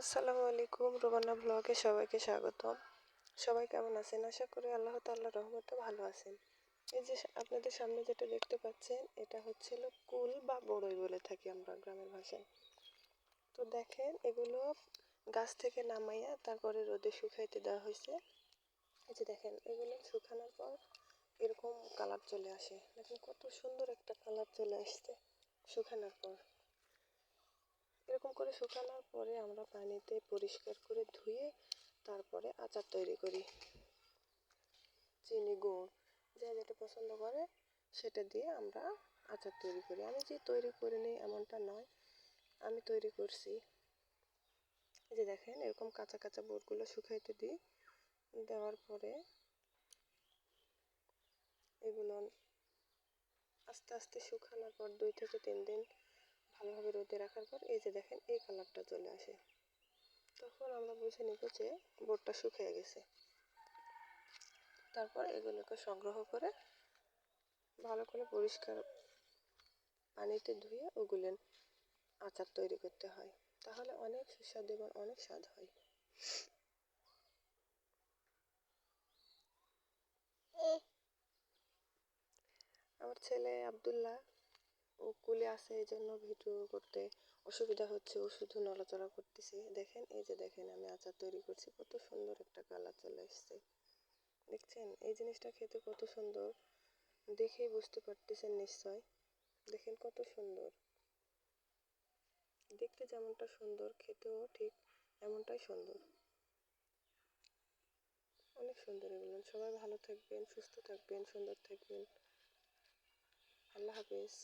আসসালামু আলাইকুম রোমানা ব্লগে সবাইকে স্বাগতম। সবাই কেমন আছেন? আশা করি আল্লাহ তাল্লাহ রহমতে ভালো আছেন। এই যে আপনাদের সামনে যেটা দেখতে পাচ্ছেন, এটা হচ্ছিল কুল বা বড়ই বলে থাকি আমরা গ্রামের ভাষায়। তো দেখেন, এগুলো গাছ থেকে নামাইয়া তারপরে রোদে শুকাইতে দেওয়া হয়েছে এই যে দেখেন, এগুলো শুকানোর পর এরকম কালার চলে আসে। দেখেন কত সুন্দর একটা কালার চলে আসছে শুকানোর পর। এরকম করে শুকানোর পরে আমরা পানিতে পরিষ্কার করে ধুয়ে তারপরে আচার তৈরি করি। চিনি, গুড়, যা যেটা পছন্দ করে সেটা দিয়ে আমরা আচার তৈরি করি। আমি যে তৈরি করে নিই এমনটা নয়, আমি তৈরি করছি। যে দেখেন, এরকম কাঁচা কাঁচা বোটগুলো শুকাইতে দিই। দেওয়ার পরে এগুলো আস্তে আস্তে শুকানোর পর দুই থেকে তিন দিন ভালোভাবে রোদে রাখার পর এই যে দেখেন, এই কালারটা চলে আসে। তখন আমরা বুঝে নিব যে বোটটা শুকিয়ে গেছে। তারপর এগুলোকে সংগ্রহ করে ভালো করে পরিষ্কার পানিতে ধুয়ে ওগুলো আচার তৈরি করতে হয়। তাহলে অনেক সুস্বাদু এবং অনেক স্বাদ হয়। আমার ছেলে আবদুল্লাহ ও কুলে আছে এই জন্য ভিডিও করতে অসুবিধা হচ্ছে ও শুধু নড়াচড়া করতেছে। দেখেন, এই যে দেখেন, আমি আচার তৈরি করছি, কত সুন্দর একটা কালার চলে এসছে। দেখছেন, এই জিনিসটা খেতে কত সুন্দর, দেখেই বুঝতে পারতেছেন নিশ্চয়। দেখেন, কত সুন্দর। দেখতে যেমনটা সুন্দর, খেতেও ঠিক এমনটাই সুন্দর। অনেক সুন্দর এগুলো। সবাই ভালো থাকবেন, সুস্থ থাকবেন, সুন্দর থাকবেন। আল্লাহ হাফেজ।